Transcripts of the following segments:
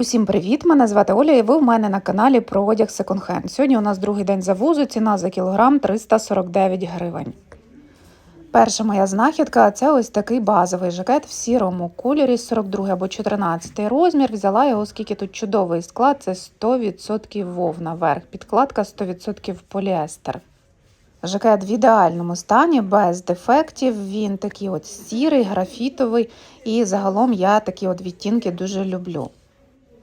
Усім привіт! Мене звати Оля, і ви в мене на каналі про одяг секонд-хенд. Сьогодні у нас другий день завозу, ціна за кілограм 349 гривень. Перша моя знахідка це ось такий базовий жакет в сірому кольорі, 42 або 14 розмір. Взяла його, оскільки тут чудовий склад, це 100% вовна верх, підкладка 100% поліестер. Жакет в ідеальному стані, без дефектів. Він такий от сірий, графітовий, і загалом я такі от відтінки дуже люблю.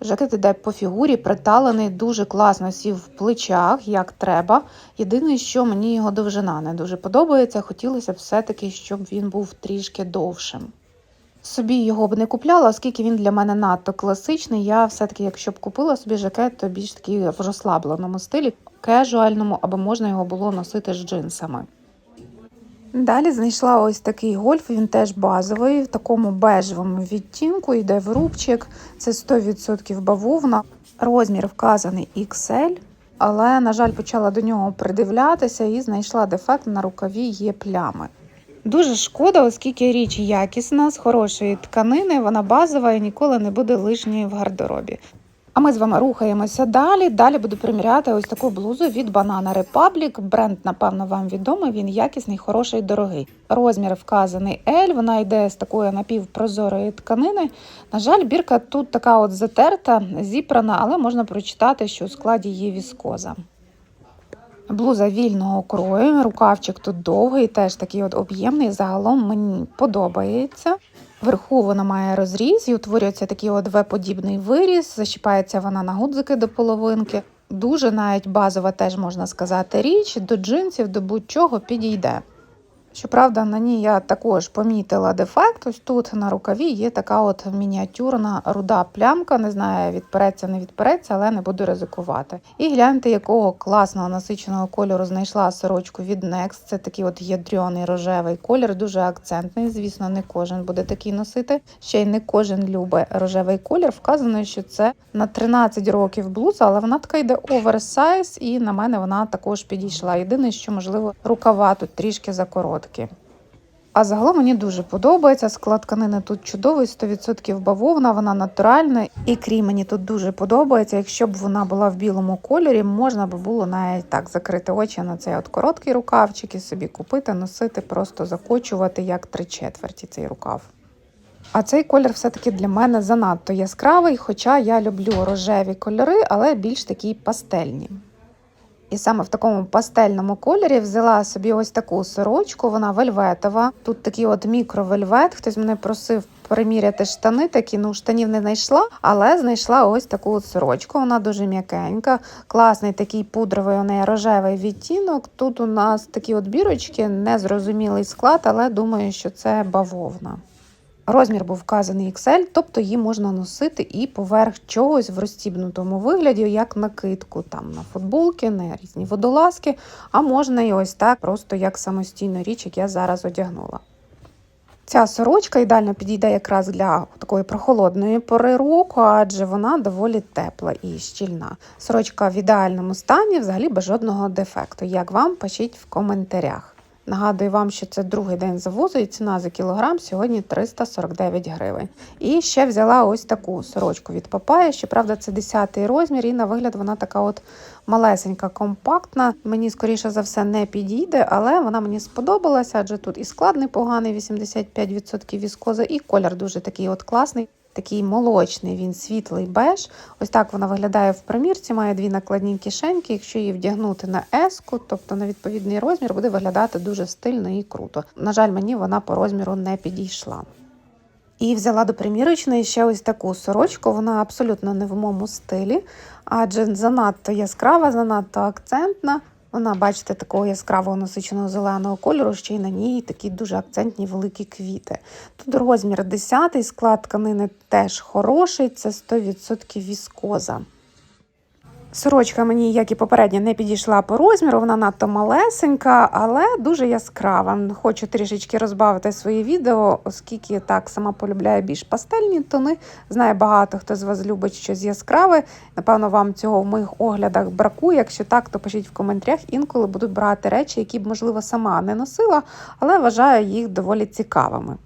Жакет іде по фігурі, приталений, дуже класно сів в плечах, як треба. Єдине, що мені його довжина не дуже подобається, хотілося б все-таки, щоб він був трішки довшим. Собі його б не купляла, оскільки він для мене надто класичний. Я все-таки, якщо б купила собі жакет, то більш такий в розслабленому стилі, кежуальному, аби можна його було носити з джинсами. Далі знайшла ось такий гольф, він теж базовий, в такому бежевому відтінку, йде в рубчик, це 100% бавовна. Розмір вказаний XL, але, на жаль, почала до нього придивлятися і знайшла дефект на рукаві є плями. Дуже шкода, оскільки річ якісна, з хорошої тканини, вона базова і ніколи не буде лишньої в гардеробі. А ми з вами рухаємося далі. Далі буду приміряти ось таку блузу від Banana Republic. Бренд, напевно, вам відомий. Він якісний, хороший, дорогий. Розмір вказаний L, Вона йде з такої напівпрозорої тканини. На жаль, бірка тут така от затерта, зіпрана, але можна прочитати, що у складі є віскоза. Блуза вільного крою, рукавчик тут довгий, теж такий от об'ємний. Загалом мені подобається. Вверху вона має розріз і утворюється такий от В-подібний виріз, защіпається вона на гудзики до половинки. Дуже навіть базова, теж можна сказати, річ, до джинсів, до будь-чого підійде. Щоправда, на ній я також помітила дефект. Ось тут на рукаві є така от мініатюрна руда плямка. Не знаю, відпереться, не відпереться, але не буду ризикувати. І гляньте, якого класного насиченого кольору знайшла сорочку від Next. Це такий от ядрьоний рожевий колір, дуже акцентний. Звісно, не кожен буде такий носити. Ще й не кожен любить рожевий колір. Вказано, що це на 13 років блуза, але вона така йде оверсайз, і на мене вона також підійшла. Єдине, що можливо рукава тут трішки закороткі. А загалом мені дуже подобається. Склад тканини тут чудовий, 100% бавовна, вона натуральна. І крім мені тут дуже подобається. Якщо б вона була в білому кольорі, можна би було навіть так закрити очі на цей от короткий рукавчик і собі купити, носити, просто закочувати як три четверті цей рукав. А цей колір все-таки для мене занадто яскравий, хоча я люблю рожеві кольори, але більш такі пастельні. І саме в такому пастельному кольорі взяла собі ось таку сорочку, вона вельветова. Тут такий от мікровельвет. Хтось мене просив приміряти штани, такі ну штанів не знайшла, але знайшла ось таку от сорочку. Вона дуже м'якенька, класний такий пудровий у неї рожевий відтінок. Тут у нас такі от бірочки, незрозумілий склад, але думаю, що це бавовна. Розмір був вказаний XL, тобто її можна носити і поверх чогось в розстібнутому вигляді, як накидку, там на футболки, на різні водолазки, а можна і ось так, просто як самостійну річ, як я зараз одягнула. Ця сорочка ідеально підійде якраз для такої прохолодної пори року, адже вона доволі тепла і щільна. Сорочка в ідеальному стані, взагалі без жодного дефекту. Як вам, пишіть в коментарях. Нагадую вам, що це другий день завозу і ціна за кілограм сьогодні 349 гривень. І ще взяла ось таку сорочку від Папая. Щоправда, це 10 розмір, і на вигляд вона така от малесенька, компактна. Мені, скоріше за все, не підійде, але вона мені сподобалася, адже тут і склад непоганий, 85% віскоза, і колір дуже такий от класний. Такий молочний, він світлий беж. Ось так вона виглядає в примірці, має дві накладні кишеньки. Якщо її вдягнути на еску, тобто на відповідний розмір, буде виглядати дуже стильно і круто. На жаль, мені вона по розміру не підійшла. І взяла до примірочної ще ось таку сорочку, вона абсолютно не в моєму стилі, адже занадто яскрава, занадто акцентна. Вона, бачите, такого яскравого насиченого зеленого кольору, ще й на ній такі дуже акцентні великі квіти. Тут розмір 10 склад тканини теж хороший, це 100% віскоза. Сорочка мені, як і попередня, не підійшла по розміру, вона надто малесенька, але дуже яскрава. Хочу трішечки розбавити своє відео, оскільки так сама полюбляю більш пастельні тони. Знаю, багато хто з вас любить щось яскраве. Напевно, вам цього в моїх оглядах бракує. Якщо так, то пишіть в коментарях. Інколи буду брати речі, які б, можливо, сама не носила, але вважаю їх доволі цікавими.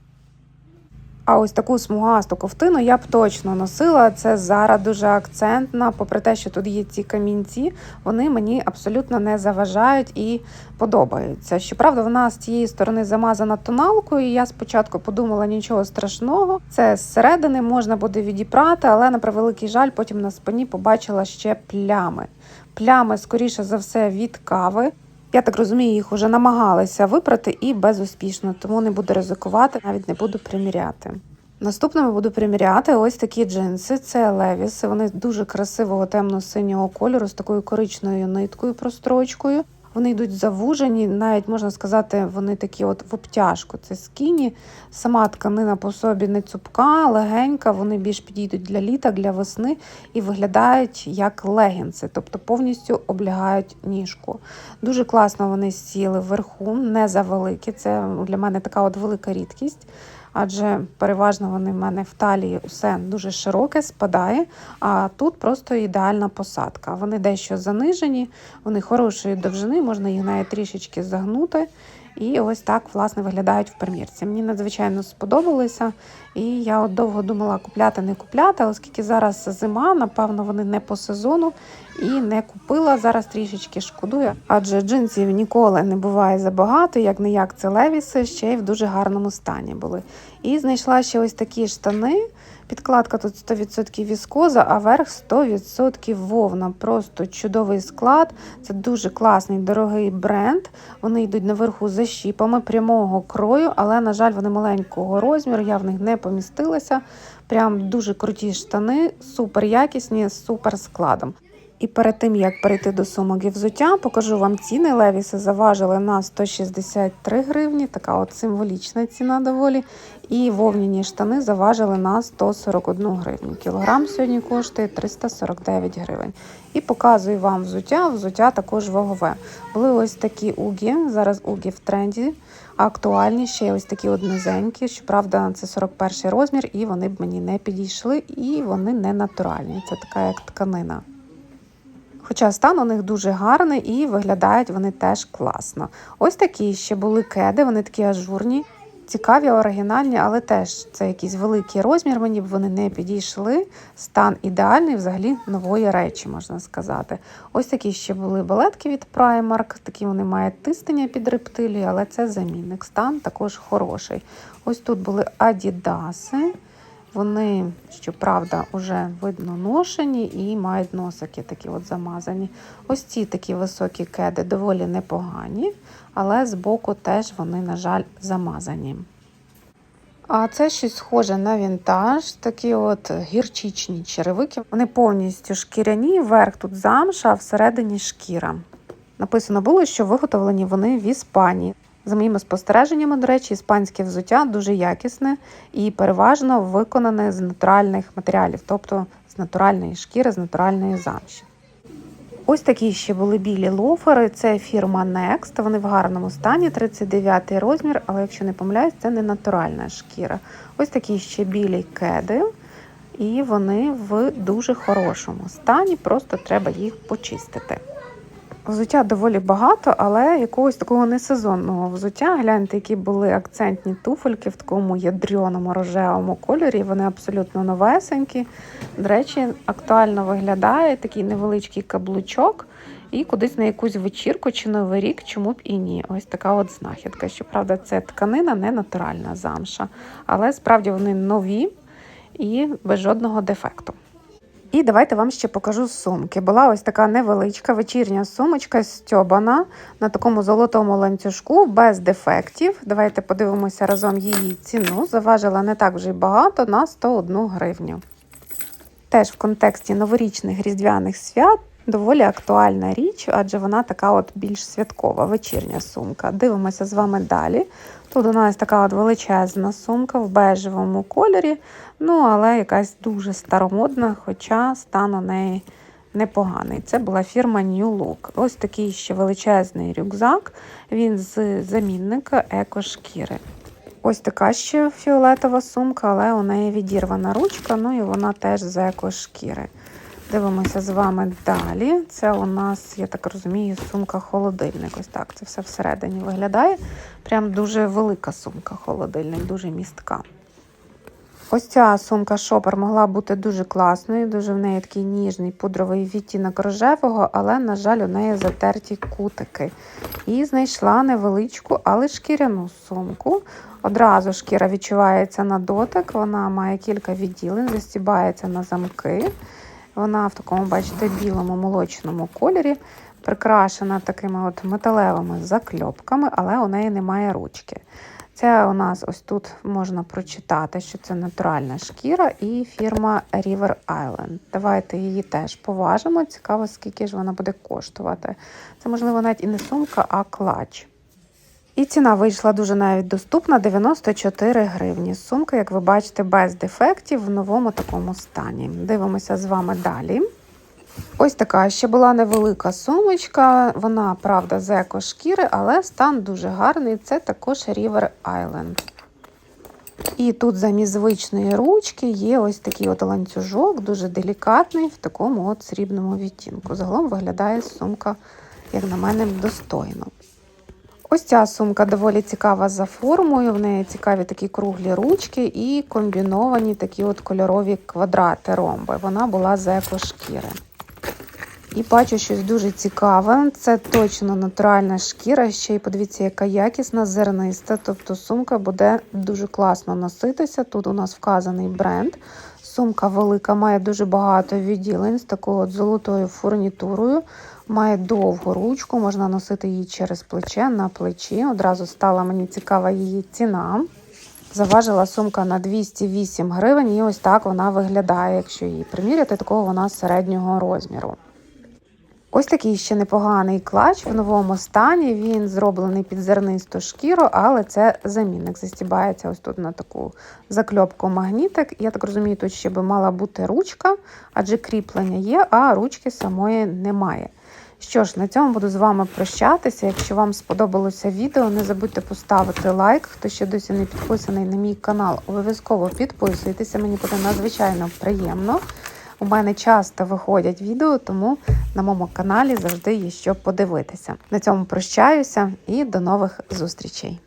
А ось таку смугасту ковтину я б точно носила. Це зараз дуже акцентна. Попри те, що тут є ці камінці, вони мені абсолютно не заважають і подобаються. Щоправда, вона з цієї сторони замазана тоналкою. і Я спочатку подумала нічого страшного. Це зсередини можна буде відіпрати, але на превеликий жаль, потім на спині побачила ще плями. Плями, скоріше за все, від кави. Я так розумію, їх вже намагалися випрати і безуспішно, тому не буду ризикувати, навіть не буду приміряти. Наступними буду приміряти ось такі джинси. Це левіси. Вони дуже красивого темно-синього кольору з такою коричною ниткою прострочкою. Вони йдуть завужені, навіть можна сказати, вони такі от в обтяжку. Це скіні. Сама тканина по собі не цупка, легенька. Вони більш підійдуть для літа, для весни і виглядають як легінси, тобто повністю облягають ніжку. Дуже класно вони сіли вверху, не завеликі. Це для мене така от велика рідкість. Адже переважно вони в мене в талії усе дуже широке, спадає, а тут просто ідеальна посадка. Вони дещо занижені, вони хорошої довжини, можна їх навіть трішечки загнути. І ось так власне виглядають в примірці. Мені надзвичайно сподобалися, і я от довго думала купляти, не купляти, оскільки зараз зима, напевно, вони не по сезону і не купила. Зараз трішечки шкодую, адже джинсів ніколи не буває забагато, як не як це левіси, ще й в дуже гарному стані були. І знайшла ще ось такі штани. Підкладка тут 100% віскоза, а верх 100% вовна. Просто чудовий склад. Це дуже класний дорогий бренд. Вони йдуть наверху за щіпами прямого крою, але, на жаль, вони маленького розміру. Я в них не помістилася. Прям дуже круті штани, супер якісні, з супер складом. І перед тим як перейти до сумок і взуття, покажу вам ціни. Левіси заважили на 163 гривні, така от символічна ціна доволі. І вовняні штани заважили на 141 гривню. Кілограм сьогодні коштує 349 гривень. І показую вам взуття. Взуття також вагове. Були ось такі угі. Зараз угі в тренді. Актуальні ще ось такі однизенькі. Щоправда, це 41 розмір, і вони б мені не підійшли, і вони не натуральні. Це така як тканина. Хоча стан у них дуже гарний і виглядають вони теж класно. Ось такі ще були кеди, вони такі ажурні, цікаві, оригінальні, але теж це якийсь великий розмір, мені б вони не підійшли. Стан ідеальний, взагалі нової речі, можна сказати. Ось такі ще були балетки від Primark, такі вони мають тиснення під рептилії, але це замінник. Стан також хороший. Ось тут були Адідаси. Вони, щоправда, вже видно ношені і мають носики такі от замазані. Ось ці такі високі кеди доволі непогані, але збоку теж вони, на жаль, замазані. А це щось схоже на вінтаж, такі от гірчичні черевики. Вони повністю шкіряні, верх тут замша, а всередині шкіра. Написано було, що виготовлені вони в Іспанії. За моїми спостереженнями, до речі, іспанське взуття дуже якісне і переважно виконане з натуральних матеріалів, тобто з натуральної шкіри, з натуральної замші. Ось такі ще були білі лофери. Це фірма Next. Вони в гарному стані, 39 розмір, але якщо не помиляюсь, це не натуральна шкіра. Ось такі ще білі кеди, і вони в дуже хорошому стані, просто треба їх почистити. Взуття доволі багато, але якогось такого несезонного взуття. Гляньте, які були акцентні туфельки в такому ядреному рожевому кольорі. Вони абсолютно новесенькі. До речі, актуально виглядає такий невеличкий каблучок. І кудись на якусь вечірку чи новий рік, чому б і ні. Ось така от знахідка. Щоправда, це тканина, не натуральна замша. Але справді вони нові і без жодного дефекту. І давайте вам ще покажу сумки. Була ось така невеличка вечірня сумочка стьобана на такому золотому ланцюжку без дефектів. Давайте подивимося разом її ціну. Заважила не так вже й багато на 101 гривню. Теж в контексті новорічних різдвяних свят доволі актуальна річ, адже вона така от більш святкова вечірня сумка. Дивимося з вами далі. Тут у нас така от величезна сумка в бежевому кольорі, ну але якась дуже старомодна, хоча стан у неї непоганий. Це була фірма New Look. Ось такий ще величезний рюкзак, він з замінника екошкіри. Ось така ще фіолетова сумка, але у неї відірвана ручка, ну і вона теж з екошкіри. Дивимося з вами далі. Це у нас, я так розумію, сумка-холодильник. Ось так це все всередині виглядає. Прям дуже велика сумка-холодильник, дуже містка. Ось ця сумка шопер могла бути дуже класною, дуже в неї такий ніжний пудровий відтінок рожевого, але, на жаль, у неї затерті кутики. І знайшла невеличку, але шкіряну сумку. Одразу шкіра відчувається на дотик, вона має кілька відділень, застібається на замки. Вона в такому, бачите, білому молочному кольорі, прикрашена такими от металевими закльопками, але у неї немає ручки. Це у нас ось тут можна прочитати, що це натуральна шкіра і фірма River Island. Давайте її теж поважимо. Цікаво, скільки ж вона буде коштувати. Це, можливо, навіть і не сумка, а клач. І ціна вийшла дуже навіть доступна 94 гривні. Сумка, як ви бачите, без дефектів в новому такому стані. Дивимося з вами далі. Ось така ще була невелика сумочка. Вона, правда, з еко-шкіри, але стан дуже гарний. Це також River Island. І тут замість звичної ручки є ось такий от ланцюжок, дуже делікатний, в такому от срібному відтінку. Загалом виглядає сумка, як на мене, достойно. Ось ця сумка доволі цікава за формою. В неї цікаві такі круглі ручки і комбіновані такі от кольорові квадрати ромби. Вона була з еко-шкіри. І бачу щось дуже цікаве. Це точно натуральна шкіра. Ще й подивіться, яка якісна, зерниста. Тобто сумка буде дуже класно носитися. Тут у нас вказаний бренд. Сумка велика, має дуже багато відділень з такою от золотою фурнітурою. Має довгу ручку, можна носити її через плече на плечі. Одразу стала мені цікава її ціна. Заважила сумка на 208 гривень, і ось так вона виглядає, якщо її приміряти, такого вона середнього розміру. Ось такий ще непоганий клач в новому стані. Він зроблений під зернисту шкіру, але це замінник. Застібається ось тут на таку закльопку магнітик. Я так розумію, тут ще би мала бути ручка, адже кріплення є, а ручки самої немає. Що ж, на цьому буду з вами прощатися. Якщо вам сподобалося відео, не забудьте поставити лайк. Хто ще досі не підписаний на мій канал, обов'язково підписуйтеся, мені буде надзвичайно приємно. У мене часто виходять відео, тому на моєму каналі завжди є що подивитися. На цьому прощаюся і до нових зустрічей.